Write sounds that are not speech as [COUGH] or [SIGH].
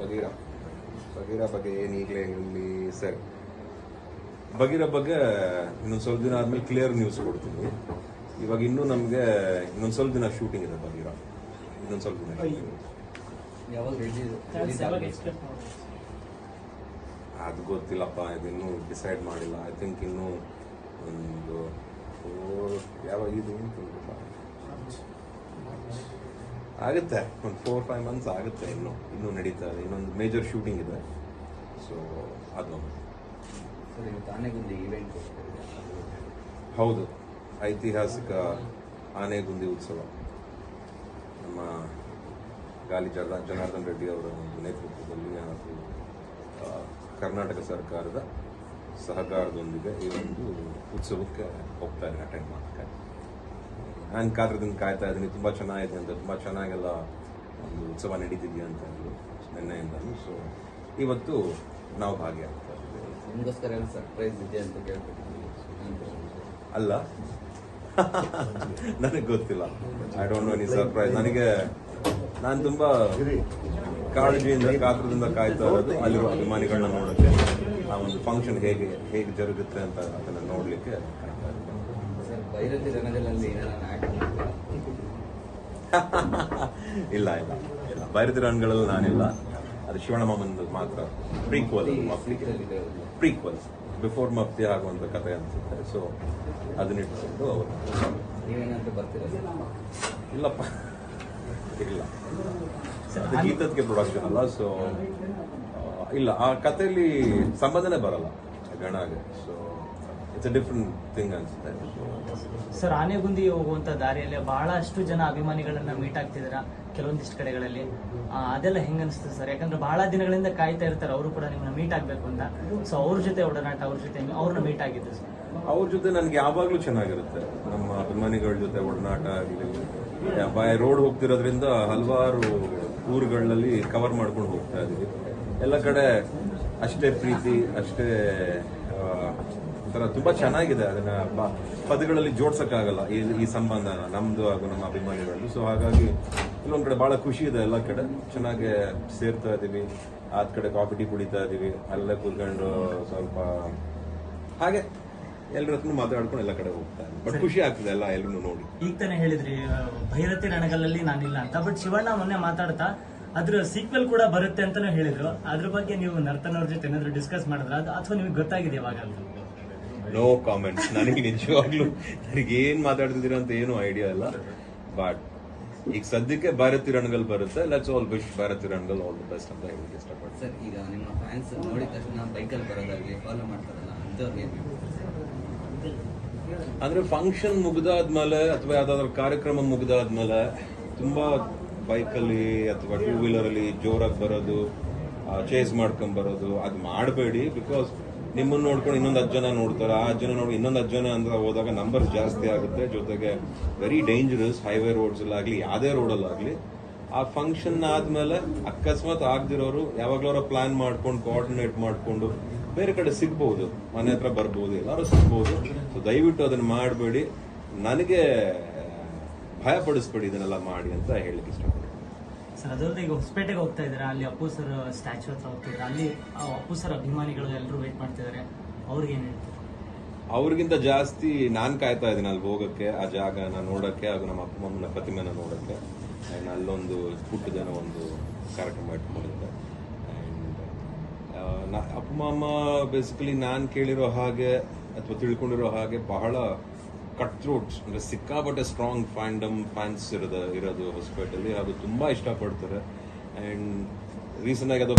ಬಗೀರ ಬಗೀರ ಬಗ್ಗೆ ಏನು ಈಗಲೇ ಸರ್ ಸರಿ. ಬಗೀರ ಬಗ್ಗೆ ಇನ್ನೊಂದು ಸ್ವಲ್ಪ ದಿನ ಆದಮೇಲೆ ಕ್ಲಿಯರ್ ನ್ಯೂಸ್ ಕೊಡ್ತೀನಿ. ಇವಾಗ ಇನ್ನೂ ನಮಗೆ ಇನ್ನೊಂದು ಸ್ವಲ್ಪ ದಿನ ಶೂಟಿಂಗ್ ಇದೆ ಬಗೀರ ಇನ್ನೊಂದು ಸ್ವಲ್ಪ ದಿನ ಯಾವಾಗ ರೆಡಿ ಯಾವಾಗ ಅದು ಗೊತ್ತಿಲ್ಲಪ್ಪ ಇದಿನ್ನೂ ಡಿಸೈಡ್ ಮಾಡಿಲ್ಲ. ಐ ಥಿಂಕ್ ಇನ್ನೂ ಒಂದು ಯಾವಾಗ ಇದು ಅಂತ ಗೊತ್ತಿಲ್ಲ. ಆಗುತ್ತೆ. ಒಂದು ಫೋರ್ ಫೈವ್ ಮಂತ್ಸ್ ಆಗುತ್ತೆ ಇನ್ನು ಇನ್ನೂ ನಡೀತಾ ಇದೆ. ಇನ್ನೊಂದು ಮೇಜರ್ ಶೂಟಿಂಗ್ ಇದೆ. ಸೊ ಅದು. ಸರ್ ಇವತ್ತು ಆನೆಗುಂದಿ ಇವೆಂಟ್ ಹೌದು. ಐತಿಹಾಸಿಕ ಆನೆಗುಂದಿ ಉತ್ಸವ. ನಮ್ಮ ಗಾಲಿ ಜನ ಜನಾರ್ದನ್ ರೆಡ್ಡಿ ಅವರ ಒಂದು ನೇತೃತ್ವದಲ್ಲಿ ಹಾಗೂ ಕರ್ನಾಟಕ ಸರ್ಕಾರದ ಸಹಕಾರದೊಂದಿಗೆ ಈ ಒಂದು ಉತ್ಸವಕ್ಕೆ ಹೋಗ್ತಾ ಇದ್ದೀನಿ ಅಟೆಂಡ್ ಮಾಡೋಕ್ಕೆ. ನಾನು ಕಾತ್ರದಿಂದ ಕಾಯ್ತಾ ಇದ್ದೀನಿ. ತುಂಬ ಚೆನ್ನಾಗಿದೆ ಅಂತ ತುಂಬ ಚೆನ್ನಾಗೆಲ್ಲ ಒಂದು ಉತ್ಸವ ನಡೀತಿದೆಯಾ ಅಂತ ಅಂದ್ರು ನಿನ್ನೆಯಿಂದಲೂ ಸೊ ಇವತ್ತು ನಾವು ಭಾಗಿಯಾಗ್ತಾ ಇದ್ದೀವಿ. ನಿಮಗೋಸ್ಕರ ಏನು ಸರ್ಪ್ರೈಸ್ ಇದೆ ಅಂತ ಕೇಳ್ಕೊಟ್ಟಿದ್ದೀನಿ ಅಲ್ಲ. ನನಗೆ ಗೊತ್ತಿಲ್ಲ. I don't know any surprise ನನಗೆ ನಾನು ತುಂಬಾ ಕಾಳಜಿಯಿಂದ ಕಾತ್ರದಿಂದ ಕಾಯ್ತಾ ಇರೋದು ಅಲ್ಲಿರೋ ಅಭಿಮಾನಿಗಳನ್ನ ನೋಡೋಕ್ಕೆ ಆ ಒಂದು ಫಂಕ್ಷನ್ ಹೇಗೆ ಹೇಗೆ ಜರುಗುತ್ತೆ ಅಂತ ಅದನ್ನ ನೋಡ್ಲಿಕ್ಕೆ [LAUGHS] ಇಲ್ಲ ಇಲ್ಲ ಇಲ್ಲ. ಬೈರತಿ ರನ್ಗಳಲ್ಲಿ ನಾನಿಲ್ಲ. ಅದು ಶಿವಣ್ಣ ಮಾಮಂದು ಮಾತ್ರ. ಪ್ರೀಕ್ವಲ್ ಪ್ರೀಕ್ವಲ್ ಬಿಫೋರ್ ಮಫ್ತಿ ಆಗುವಂತ ಕಥೆ ಅನ್ಸುತ್ತೆ. ಸೊ ಅದನ್ನಿಟ್ಕೊಂಡು ಅವರು. ಇಲ್ಲ. ಗೀತದ್ಗೆ ಪ್ರೊಡಕ್ಷನ್ ಅಲ್ಲ ಸೊ ಇಲ್ಲ, ಆ ಕಥೆಯಲ್ಲಿ ಸಂಬಂಧನೆ ಬರಲ್ಲ, ಗಣಗೆ. So it's a different thing ಅನ್ಸುತ್ತೆ. ಸರ್ ಆನೆಗುಂದಿ ಹೋಗುವಂತ ದಾರಿಯಲ್ಲಿ ಬಹಳಷ್ಟು ಜನ ಅಭಿಮಾನಿಗಳನ್ನ ಮೀಟ್ ಆಗ್ತಿದ್ದೀರಾ? ಕೆಲವೊಂದಿಷ್ಟು ಕಡೆಗಳಲ್ಲಿ ಅದೆಲ್ಲ ಹೆಂಗ ಅನಿಸ್ತದೆ ಸರ್? ಯಾಕಂದ್ರೆ ಬಹಳ ದಿನಗಳಿಂದ ಕಾಯ್ತಾ ಇರ್ತಾರೆ, ಅವರು ಕೂಡ ನಿಮ್ಮನ್ನ ಮೀಟ್ ಆಗ್ಬೇಕು ಅಂತ. ಸೊ ಅವ್ರ ಜೊತೆ ಒಡನಾಟ, ಅವ್ರ ಜೊತೆ ಅವ್ರನ್ನ ಮೀಟ್ ಆಗಿದ್ದು ಸರ್. ಅವ್ರ ಜೊತೆ ನನಗೆ ಯಾವಾಗಲೂ ಚೆನ್ನಾಗಿರುತ್ತೆ. ನಮ್ಮ ಅಭಿಮಾನಿಗಳ ಜೊತೆ ಒಡನಾಟ ಆಗಲಿ ಬಾಯ್ ರೋಡ್ ಹೋಗ್ತಿರೋದ್ರಿಂದ ಹಲವಾರು ಊರುಗಳಲ್ಲಿ ಕವರ್ ಮಾಡ್ಕೊಂಡು ಹೋಗ್ತಾ ಇದೀವಿ ಎಲ್ಲ ಕಡೆ ಅಷ್ಟೇ ಪ್ರೀತಿ, ಅಷ್ಟೇ ಒಂಥರ ತುಂಬಾ ಚೆನ್ನಾಗಿದೆ ಅದನ್ನ ಪದಗಳಲ್ಲಿ ಜೋಡ್ಸಕ್ಕಾಗಲ್ಲ, ಈ ಈ ಸಂಬಂಧನ, ನಮ್ದು ಹಾಗೂ ನಮ್ಮ ಅಭಿಮಾನಿಗಳದ್ದು. ಸೊ ಹಾಗಾಗಿ ಇಲ್ಲೊಂದ್ ಕಡೆ ಬಹಳ ಖುಷಿ ಇದೆ ಎಲ್ಲ ಕಡೆ. ಚೆನ್ನಾಗಿ ಸೇರ್ತಾ ಇದೀವಿ. ಆದ ಕಡೆ ಕಾಫಿ ಟೀ ಕುಡಿತಾ ಇದೀವಿ. ಅಲ್ಲೇ ಕೂತ್ಕೊಂಡು ಸ್ವಲ್ಪ ಹಾಗೆ ಎಲ್ಲರ ಹತ್ರ ಮಾತಾಡ್ಕೊಂಡು ಎಲ್ಲ ಕಡೆ ಹೋಗ್ತಾ ಇದ್ದೀವಿ ಬಟ್ ಖುಷಿ ಆಗ್ತದೆ ಎಲ್ಲ ಎಲ್ಲರೂ ನೋಡಿ. ಈಗ ತಾನೇ ಹೇಳಿದ್ರಿ ಭೈರತಿ ರಣಗಲಲ್ಲಿ ನಾನಿಲ್ಲ ಅಂತ. ಬಟ್ ಶಿವಣ್ಣ ಮೊನ್ನೆ ಮಾತಾಡ್ತಾ ಅದ್ರ ಸೀಕ್ವೆಲ್ ಕೂಡ ಬರುತ್ತೆ ಅಂತಾನು ಹೇಳಿದ್ರು. ಅದ್ರ ಬಗ್ಗೆ ನೀವು ನರ್ತನ ಅವ್ರ ಜೊತೆ ಏನಾದ್ರು ಡಿಸ್ಕಸ್ ಮಾಡಿದ್ರ? ಅದು ಅಥವಾ ನಿಮ್ಗೆ ಗೊತ್ತಾಗಿದೆ ಇವಾಗ ನೋ ಕಾಮೆಂಟ್ಸ್ ನನಗೆ ನಿಜವಾಗ್ಲೂ ನನಗೆ ಏನು ಮಾತಾಡ್ತಿದ್ದೀರಾ ಅಂತ ಏನು ಐಡಿಯಾ ಇಲ್ಲ. ಬಟ್ ಈಗ ಸದ್ಯಕ್ಕೆ ಭಾರತಿ ರಣಗಲ್ ಬರುತ್ತೆ. Let's all wish Bharathi Ranagal all the best ಅಂತ ಹೇಳಿ ಇಷ್ಟಪಡ್ತೀನಿ. ಸರ್ ಈಗ ನಿಮ್ಮ ಫ್ಯಾನ್ಸ್ ನೋಡಿದ ತಕ್ಷಣ ಬೈಕಲ್ಲಿ ಬರೋದಾಗಲಿ ಫಾಲೋ ಮಾಡ್ತಾರಲ್ಲ ಅಂಥವ್ರಿಗೆ ಅಂದರೆ ಫಂಕ್ಷನ್ ಮುಗಿದಾದ್ಮೇಲೆ ಅಥವಾ ಯಾವ್ದಾದ್ರು ಕಾರ್ಯಕ್ರಮ ಮುಗಿದಾದ್ಮೇಲೆ ತುಂಬಾ ಬೈಕಲ್ಲಿ ಅಥವಾ ಟೂ ವೀಲರಲ್ಲಿ ಜೋರಾಗಿ ಬರೋದು ಚೇಸ್ ಮಾಡ್ಕೊಂಡ್ ಬರೋದು ಅದು ಮಾಡಬೇಡಿ ಬಿಕಾಸ್ ನಿಮ್ಮನ್ನ ನೋಡ್ಕೊಂಡು ಇನ್ನೊಂದು ಹತ್ತು ಜನ ನೋಡ್ತಾರೆ? ಆ ಜನ ನೋಡಿ ಇನ್ನೊಂದು ಹತ್ತು ಜನ ಅಂದ್ರೆ ಹೋದಾಗ ನಂಬರ್ಸ್ ಜಾಸ್ತಿ ಆಗುತ್ತೆ. ಜೊತೆಗೆ ವೆರಿ ಡೇಂಜರಸ್ ಹೈವೇ ರೋಡ್ಸ್ ಆಗಲಿ, ಯಾವುದೇ ರೋಡಲ್ಲಾಗಲಿ ಆ ಫಂಕ್ಷನ್ ಆದ್ಮೇಲೆ ಅಕಸ್ಮಾತ್ ಆಗದಿರೋರು ಅವರ ಪ್ಲಾನ್ ಮಾಡ್ಕೊಂಡು ಕೋಆರ್ಡಿನೇಟ್ ಮಾಡಿಕೊಂಡು ಬೇರೆ ಕಡೆ ಸಿಗ್ಬೋದು. ಮನೆ ಹತ್ರ ಬರ್ಬೋದು, ಎಲ್ಲರೂ ಸಿಗ್ಬೋದು. ಸೊ ದಯವಿಟ್ಟು ಅದನ್ನ ಮಾಡಬೇಡಿ. ನನಗೆ ಭಯಪಡಿಸ್ಬೇಡಿ ಇದನ್ನೆಲ್ಲ ಮಾಡಿ ಅಂತ ಹೇಳಲಿಕ್ಕೆ ಇಷ್ಟಪಡ್ತೀನಿ. ಸರ್ ಅದಲ್ಲದೆ ಈಗ ಹೊಸಪೇಟೆಗೆ ಹೋಗ್ತಾ ಇದ್ದಾರೆ. ಅಲ್ಲಿ ಅಪ್ಪು ಸರ್ ಸ್ಟ್ಯಾಚು ಹತ್ರ ಹೋಗ್ತಿದ್ದಾರೆ ಅಲ್ಲಿ ಅಪ್ಪು ಸರ್ ಅಭಿಮಾನಿಗಳು ಎಲ್ಲರೂ ವೇಟ್ ಮಾಡ್ತಿದ್ದಾರೆ ಅವ್ರಿಗೆ ಏನು ಹೇಳ್ತಾರೆ? ಅವ್ರಿಗಿಂತ ಜಾಸ್ತಿ ನಾನು ಕಾಯ್ತಾ ಇದ್ದೀನಿ ಅಲ್ಲಿ ಹೋಗಕ್ಕೆ, ಆ ಜಾಗನ ನೋಡಕ್ಕೆ ಹಾಗೂ ನಮ್ಮ ಅಪ್ಪ, ಅಮ್ಮನ ಪ್ರತಿಮೆನ ನೋಡಕ್ಕೆ. ಆ್ಯಂಡ್ ಅಲ್ಲೊಂದು ಪುಟ್ಟ ಜನ ಒಂದು ಕಾರ್ಯಕ್ರಮ ಇಟ್ಕೊಂಡಿದ್ದೆ ಆ್ಯಂಡ್ ಅಪ್ಪ, ಅಮ್ಮ ಬೇಸಿಕಲಿ ನಾನು ಕೇಳಿರೋ ಹಾಗೆ ಅಥವಾ ತಿಳ್ಕೊಂಡಿರೋ ಹಾಗೆ ಬಹಳ ಕಟ್ ಥ್ರೂಟ್ಸ್ ಅಂದರೆ ಸಿಕ್ಕಾಪಟ್ಟೆ ಸ್ಟ್ರಾಂಗ್ ಫ್ಯಾಂಡಮ್ ಫ್ಯಾನ್ಸ್ ಇರೋದು ಇರೋದು ಹೊಸಪೇಟೆಯಲ್ಲಿ. ಅದು ತುಂಬ ಇಷ್ಟಪಡ್ತಾರೆ. ಆ್ಯಂಡ್ ರೀಸೆಂಟಾಗಿ ಅದು